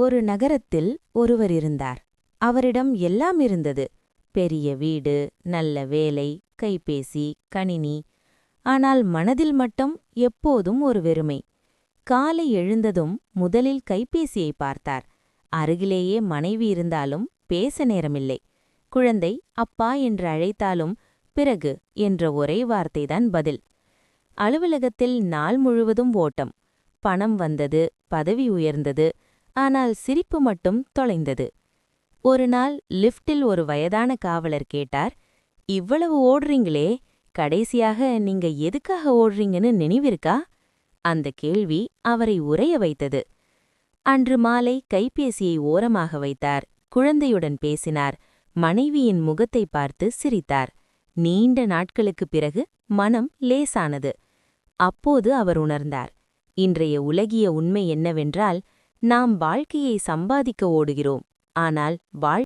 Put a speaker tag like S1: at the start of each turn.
S1: ஒரு நகரத்தில் ஒருவர் இருந்தார். அவரிடம் எல்லாம் இருந்தது. பெரிய வீடு நல்ல வேலை கைபேசி கணினி. ஆனால் மனதில் மட்டும் எப்போதும் ஒரு வெறுமை. காலை எழுந்ததும் முதலில் கைபேசியை பார்த்தார். அருகிலேயே மனைவி இருந்தாலும் பேச நேரமில்லை. குழந்தை அப்பா என்று அழைத்தாலும் பிறகு என்ற ஒரே வார்த்தைதான் பதில். அலுவலகத்தில் நாள் முழுவதும் ஓட்டம். பணம் வந்தது பதவி உயர்ந்தது ஆனால் சிரிப்பு மட்டும் தொலைந்தது. ஒரு நாள் லிஃப்டில் ஒரு வயதான காவலர் கேட்டார் இவ்வளவு ஓடுறீங்களே கடைசியாக நீங்க எதுக்காக ஓடுறீங்கன்னு நினைவிருக்கா? அந்த கேள்வி அவரை உறைய வைத்தது. அன்று மாலை கைபேசியை ஓரமாக வைத்தார். குழந்தையுடன் பேசினார். மனைவியின் முகத்தை பார்த்து சிரித்தார். நீண்ட நாட்களுக்குப் பிறகு மனம் லேசானது. அப்போது அவர் உணர்ந்தார். இன்றைய உலகிய உண்மை என்னவென்றால் நாம் வாழ்க்கையை சம்பாதிக்க ஓடுகிறோம். ஆனால் வாழ்